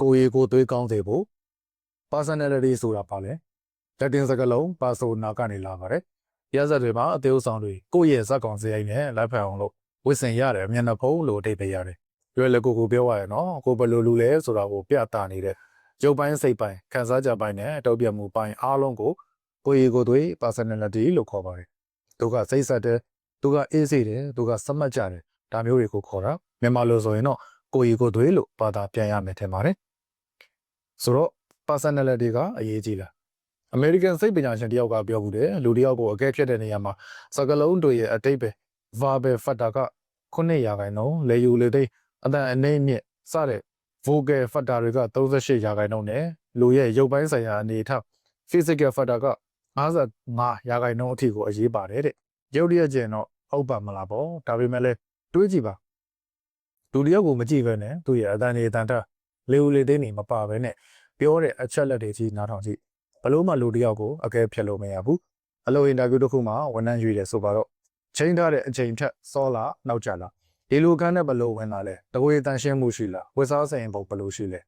ကိုယ်ရည်ကိုယ်သွေးကောင်းစေဖို့ personality ဆိုတာပါလဲလက်တင်စကားလုံး persona ကနေလာပါတယ်ရဇက်တွေမှာအသေးဥဆောင်တွေကိုယ့်ရဲ့ဇက်ကောင်စရိုက်နဲ့လိုက်ဖက်အောင်လို့ဝစ်စင်ရတယ်မျက်နှာဖုံးလို့အတိတ်ပဲရတယ်ရွယ်လေကိုကိုပြောရရနော်ကိုဘယ်လိုလူလဲဆိုတာကိုပြတာနေတဲ့ရုပ်ပိုင်းစိတ်ပိုင်းခံစားကြပိုင်းနဲ့တုံ့ပြန်မှုပိုင်းအားလုံးကိုကိုယ်ရည်ကိုယ်သွေး personality လို့ခေါ်ပါတယ်သူကစိတ်ဆက်တယ်သူကအေးစေးတယ်သူကစမတ်ကြတယ်ဒါမျိုးတွေကိုခေါ်တာမြန်မာလိုဆိုရင်တော့ကိုယ်ရည်ကိုယ်သွေးလို့ဘာသာပြန်ရမယ်ထင်ပါတယ် ဆိုတော့ personality ကအရေးကြီးလား American စိတ်ပညာရှင်တယောက်ကပြောဘူးတယ်လူတယောက်ကိုအကဲဖြတ်တဲ့နေရာမှာစကလုံးတွေရဲ့အတိတ်ပဲ verbal factor က9ရာခိုင်နှုန်းလေယူလေသိမ်းအတန်အနေမြင့်စတဲ့ vocal factor တွေက38ရာခိုင်နှုန်းနဲ့လူရဲ့ရုပ်ပိုင်းဆိုင်ရာအနေအထား physical factor က55ရာခိုင်နှုန်းအထိကိုအရေးပါတယ်တဲ့ရုပ်ရည်ကျင်တော့ဟုတ်ပါမလားပေါ့ဒါပေမဲ့လည်းတွေးကြည့်ပါလူတယောက်ကိုမကြည့်ပဲနဲ့သူ့ရဲ့အတန်နေအတန်ထ လေဦးလေသိမ်းနေမပါပဲနဲ့ပြောတဲ့အချက်လက်တွေကြီးနားထောင်ကြည့်ဘလို့မှလူတယောက်ကိုအကဲဖြတ်လို့မရဘူးအလုပ်အင်တာဗျူးတစ်ခုမှာဝန်ထမ်းရွေးတယ်ဆိုပါတော့ချိန်ထားတဲ့အချိန်ထက်စောလာနောက်ကျလာဒီလိုခန်းနဲ့ဘလို့ဝင်လာလဲတကွေတန်ရှင်းမှုရှိလားဝတ်စားဆိုင်ပုံဘလို့ရှိလဲ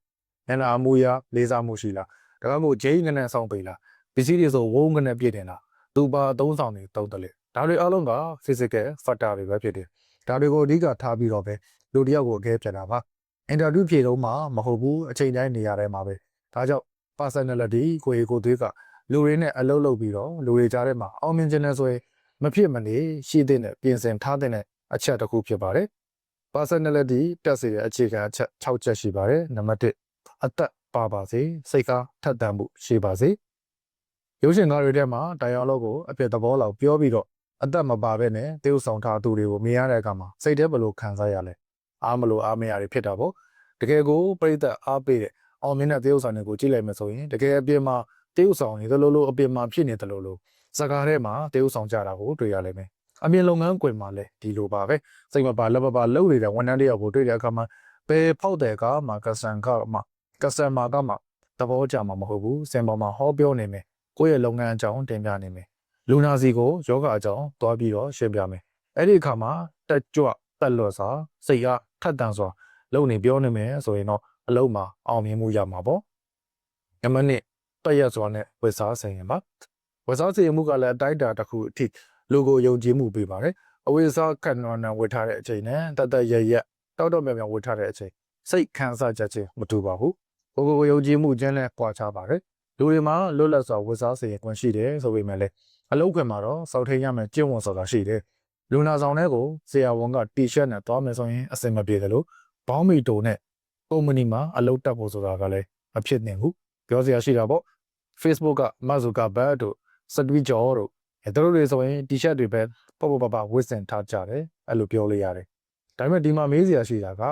ညနာအမူအရာလေးစားမှုရှိလားဒါကမို့ဂျိန်းငနဲ့ဆောင်ပေးလားပစ္စည်းတွေဆိုဝုန်းငနဲ့ပြည့်တင်လားသူပါအသုံးဆောင်တွေတုံးတယ်လေဒါတွေအလုံးက physical factor တွေပဲဖြစ်တယ်ဒါတွေကိုအဓိကထားပြီးတော့ပဲလူတယောက်ကိုအကဲဖြတ်တာပါ အင်တာဗျူးဖြေတော့မှမဟုတ်ဘူးအချိန်တိုင်းနေရာတိုင်းမှာပဲဒါကြောင့် personality ကိုယ်ရေကိုယ်သွေးကလူတွေနဲ့အလုပ်လုပ်ပြီးတော့လူတွေကြားထဲမှာအောင်မြင်ခြင်းနဲ့ဆိုရင်မဖြစ်မနေရှိတဲ့နဲ့ပြင်ဆင်ထားတဲ့အချက်တစ်ခုဖြစ်ပါတယ် personality တက်စေတဲ့အခြေခံအချက်6ချက်ရှိပါတယ်နံပါတ်1အသက်ပါပါစေစိတ်ကားထက်သန်မှုရှိပါစေရုပ်ရှင်ကားတွေထဲမှာ dialogue ကိုအပြည့်သဘောလောက်ပြောပြီးတော့အသက်မပါဘဲနဲ့တေးဥဆောင်ထားသူတွေကိုမြင်ရတဲ့အခါမှာစိတ်ထဲဘယ်လိုခံစားရလဲ အားမလို့အားမရတွေဖြစ်တာပေါ့တကယ်ကိုပြိသက်အားပေးတဲ့အောင်မြင်တဲ့တေးဥဆောင်တွေကိုကြည့်လိုက်မှဆိုရင်တကယ်အပြင်မှာတေးဥဆောင်နေသလိုလိုအပြင်မှာဖြစ်နေသလိုလိုစကားထဲမှာတေးဥဆောင်ကြတာကိုတွေ့ရလိမ့်မယ်အမြင်လုပ်ငန်းကွင်မှာလည်းဒီလိုပါပဲစိတ်မပါလက်မပါလှုပ်နေတဲ့ဝန်ထမ်းတယောက်ကိုတွေ့တဲ့အခါမှာဘယ်ဖောက်တဲ့ကမှကစတန်ကမှကစတမာကမှသဘောကျမှာမဟုတ်ဘူးစင်ပေါ်မှာဟောပြောနေမယ်ကိုယ့်ရဲ့လုပ်ငန်းအကြောင်းတင်ပြနေမယ်လူနာစီကိုယောဂအကြောင်းတွားပြီးတော့ရှင်းပြမယ်အဲ့ဒီအခါမှာတက်ကြွ တက်လွတ်စွာစိတ်အားထက်သန်စွာလုပ်နေပြောနေမယ်ဆိုရင်တော့အလုံးမှာအောင်မြင်မှုရမှာပေါ့နံပါတ်1တက်ရစွာနဲ့ဝက်စားဆိုင်ရင်ပါဝက်စားဆိုင်မှုကလည်းအတိုက်တာတစ်ခုအထိလူကိုယုံကြည်မှုပေးပါတယ်အဝိစားခဏနွန်ဝတ်ထားတဲ့အချိန်နဲ့တတ်တတ်ရရတောက်တော့မြောင်မြောင်ဝတ်ထားတဲ့အချိန်စိတ်ခံစားချက်ချင်းမတူပါဘူးကိုကိုကိုယုံကြည်မှုချင်းနဲ့ပွာချပါတယ်လူတွေမှာလွတ်လပ်စွာဝတ်စားဆိုင်ခွင့်ရှိတယ်ဆိုပေမဲ့လည်းအလုပ်ခွင်မှာတော့စောက်ထိန်ရမယ်ကျင့်ဝတ်ဆိုတာရှိတယ် လူနာဆောင်တွေကိုဆရာဝန်ကတီရှပ်နဲ့သွားမယ်ဆိုရင်အဆင်မပြေတယ်လို့ဘောင်းမီတိုနဲ့ကုမ္ပဏီမှာအလုပ်တက်ဖို့ဆိုတာကလည်းမဖြစ်နိုင်ဘူးပြောစရာရှိတာပေါ့ Facebook ကမဇူကာဘတ်တို့စတူဂျော်တို့အဲတို့တွေဆိုရင်တီရှပ်တွေပဲပေါ့ပေါ့ပပဝစ်စင်ထားကြတယ်အဲ့လိုပြောလို့ရတယ်ဒါပေမဲ့ဒီမှာမေးစရာရှိတာက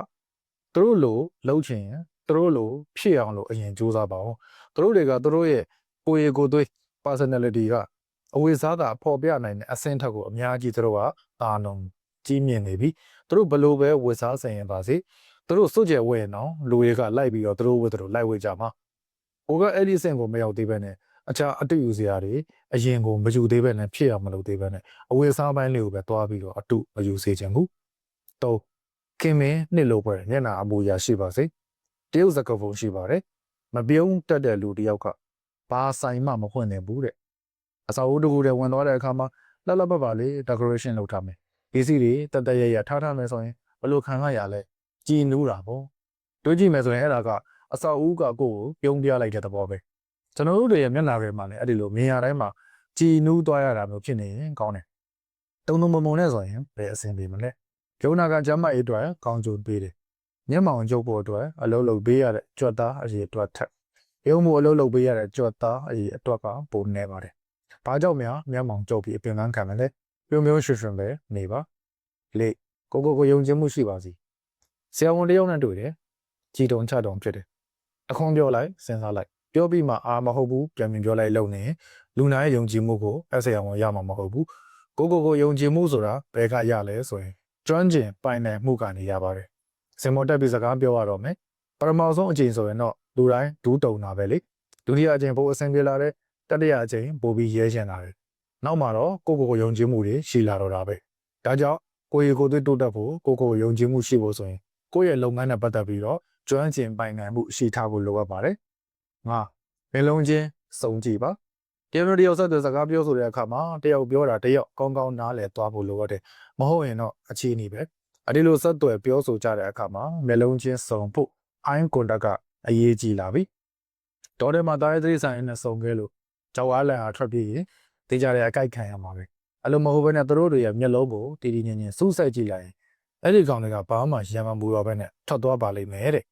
သူတို့လိုလှုပ်ချင်ရင်သူတို့လိုဖြစ်အောင်လို့အရင်စူးစမ်းပါအောင်သူတို့တွေကသူတို့ရဲ့ကိုယ်ရည်ကိုယ်သွေး personality က အဝေစားတာပေါ်ပြနိုင်တဲ့အဆင့်ထက်ကိုအများကြီးသူတို့ကတာနုံကြီးမြင့်နေပြီသူတို့ဘလို့ပဲဝေစားဆိုင်ရင်ပါစေသူတို့စွတ်ကြဲဝဲနော်လူတွေကလိုက်ပြီးတော့သူတို့ဝဲသူတို့လိုက်ဝဲကြမှာဟိုကအဲ့ဒီအဆင့်ကိုမရောက်သေးပဲနဲ့အခြားအတူယူစရာတွေအရင်ကိုမယူသေးပဲနဲ့ဖြစ်အောင်မလုပ်သေးပဲနဲ့အဝေစားပိုင်းလေးကိုပဲတွားပြီးတော့အတူမယူစေချင်ဘူးတော့ခင်မင်းနှစ်လို့ပွဲညနာအမူအရာရှိပါစေတရုတ်စကားပုံရှိပါတယ်မပြုံးတက်တဲ့လူတယောက်ကဘာဆိုင်မှမဖွင့်နိုင်ဘူးတဲ့ အစာအုပ်တကူတွေဝင်သွားတဲ့အခါမှာလှလှပပလေး decoration လုပ်ထားမယ်ပစ္စည်းတွေတက်တက်ရရထားထားမယ်ဆိုရင်ဘယ်လိုခံရရလဲကြည်နူးတာပေါ့တွေးကြည့်မယ်ဆိုရင်အဲ့ဒါကအစာအုပ်ကကိုယ့်ကိုပြုံးပြလိုက်တဲ့သဘောပဲကျွန်တော်တို့တွေရဲ့မျက်နှာတွေမှာလည်းအဲ့ဒီလိုမြင်ရတိုင်းမှာကြည်နူးသွားရတာမျိုးဖြစ်နေရင်ကောင်းတယ်တုံတုံမုံမုံနဲ့ဆိုရင်ဘယ်အဆင်ပြေမလဲကျုံနာကကျမ်းမရေးအတွက်ကောင်းကြိုးပေးတယ်မျက်မှောင်ကျုပ်ဖို့အတွက်အလုံးလုံးပေးရတဲ့ကြွက်သားအရေးအတွက်ထက်ရုံမှုအလုံးလုံးပေးရတဲ့ကြွက်သားအရေးအတွက်ကပိုနေပါတယ် ဘာကြောင့်များမျက်မှောင်ကျုပ်ပြီးအပင်ပန်းခံမလဲပြုံပြုံရွှွှွှွပဲနေပါလေကိုကိုကိုယုံကြည်မှုရှိပါစီဆရာဝန်တယောက်နဲ့တွေ့တယ်ကြည်တုံချတုံဖြစ်တယ်အခွန်ပြောလိုက်စဉ်းစားလိုက်ပြောပြီးမှအာမဟုတ်ဘူးပြန်ပြန်ပြောလိုက်လုံနေလူနာရဲ့ယုံကြည်မှုကိုအဆရာဝန်ရမှာမဟုတ်ဘူးကိုကိုကိုယုံကြည်မှုဆိုတာဘယ်ကရလဲဆိုရင်ကျွမ်းကျင်ပိုင်နိုင်မှုကနေရပါတယ်စင်မောတက်ပြီးစကားပြောရတော့မယ်ပထမဆုံးအချိန်ဆိုရင်တော့လူတိုင်းဒူးတုံတာပဲလေဒုတိယအချိန်ပိုအဆင်ပြေလာတဲ့ တတိယအချိန်ပိုပြီးရဲချင်လာတယ်နောက်မှာတော့ကိုကိုကိုယုံကြည်မှုတွေရှိလာတော့တာပဲဒါကြောင့်ကိုရီကိုသွေးတိုးတက်ဖို့ကိုကိုယုံကြည်မှုရှိဖို့ဆိုရင်ကိုယ့်ရဲ့လုပ်ငန်းနဲ့ပတ်သက်ပြီးတော့ကျွမ်းကျင်ပိုင်နိုင်မှုရှိထားဖို့လိုအပ်ပါတယ်ငါမင်းလုံးချင်းစုံကြည့်ပါတယောက်နဲ့တယောက်ဆက်တဲ့စကားပြောဆိုတဲ့အခါမှာတယောက်ပြောတာတယောက်ကောင်းကောင်းနားလည်သွားဖို့လိုအပ်တယ်မဟုတ်ရင်တော့အခြေအနေပဲအဒီလိုဆက်သွယ်ပြောဆိုကြတဲ့အခါမှာမင်းလုံးချင်းစုံဖို့ eye contact ကအရေးကြီးလာပြီတော်တယ်မှာတာရဲသတိဆိုင်နဲ့စုံခဲ့လို့ ကြောက်အားလန့်အားထွက်ပြေးရင်တေးကြတဲ့အကြိုက်ခံရမှာပဲအဲ့လိုမဟုတ်ဘဲနဲ့သူတို့တွေရဲ့မျက်လုံးကိုတီတီညင်ညင်စူးစိုက်ကြည့်လိုက်ရင်အဲ့ဒီကောင်တွေကဘာမှရံမမူတော့ဘဲနဲ့ထွက်သွားပါလိမ့်မယ်တဲ့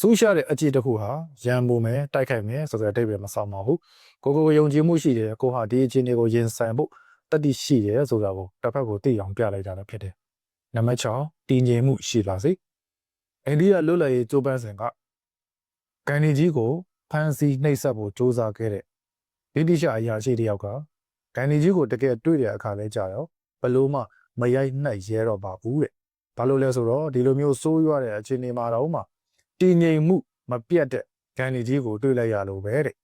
စူးရှာတဲ့အခြေတစ်ခုဟာရံမိုမယ်တိုက်ခိုက်မယ်ဆိုတဲ့အတိတ်ပဲမဆောင်ပါဘူးကိုကိုကိုယုံကြည်မှုရှိတယ်ကိုဟာဒီအခြေအနေကိုရင်ဆိုင်ဖို့တတိရှိတယ်ဆိုတာကိုတစ်ဖက်ကိုသိအောင်ပြလိုက်တာလည်းဖြစ်တယ်နံပါတ်6တည်ငြိမ်မှုရှိပါစေအိန္ဒိယလွတ်လပ်ရေးကြိုးပမ်းစဉ်ကကန်နီကြီးကိုဖမ်းဆီးနှိပ်စက်ဖို့ကြိုးစားခဲ့တဲ့ ဗြိတိရှအရာရှိတစ်ယောက်ကကန်နီကြီးကိုတကယ်တွေ့တဲ့အခါလဲကြာတော့ဘလို့မှမရိုက်နှက်ရဲတော့ပါဘူးတဲ့ဘာလို့လဲဆိုတော့ဒီလိုမျိုးစိုးရွားတဲ့အခြေအနေမှာတော့မှတည်ငြိမ်မှုမပြတ်တဲ့ကန်နီကြီးကိုတွေ့လိုက်ရလို့ပဲတဲ့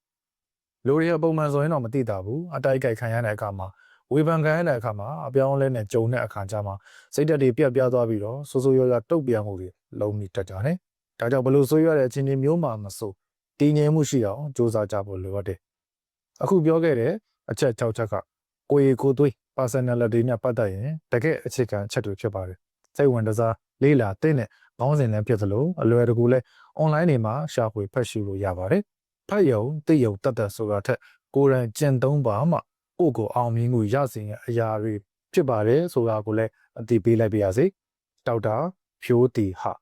လူတွေကပုံမှန်ဆိုရင်တော့မသိတာဘူးအတိုက်အကြိုက်ခံရတဲ့အခါမှာဝေဖန်ခံရတဲ့အခါမှာအပြောင်းအလဲနဲ့ကြုံတဲ့အခါကျမှစိတ်ဓာတ်တွေပြတ်ပြားသွားပြီးတော့ဆိုးဆိုးရွားရွားတုတ်ပြန်မှုတွေလုံးမိတက်ကြတယ်။ဒါကြောင့်ဘလို့ဆိုးရွားတဲ့အခြေအနေမျိုးမှမဆိုတည်ငြိမ်မှုရှိအောင်စ조사ကြဖို့လိုအပ်တယ်။ အခုပြောခဲ့တဲ့အချက်၆ချက်ကကိုယ်ရည်ကိုယ်သွေး personality နဲ့ပတ်သက်ရင်တကယ်အခြေခံအချက်တွေဖြစ်ပါတယ်။စိတ်ဝင်စားလေးလာတဲ့နဲ့ဘောင်းစင်လည်းဖြစ်သလိုအလွယ်တကူလည်း online တွေမှာရှာဖွေဖတ်ရှုလို့ရပါတယ်။ဖတ်ရုံသိရုံတတ်တတ်ဆိုတာထက်ကိုယ်တိုင်ကျင့်သုံးပါမှကိုယ့်ကိုအောင်မြင်မှုရစေတဲ့အရာတွေဖြစ်ပါတယ်ဆိုတာကိုလည်းအသိပေးလိုက်ပါရစေ။ဒေါက်တာဖြိုးတီဟာ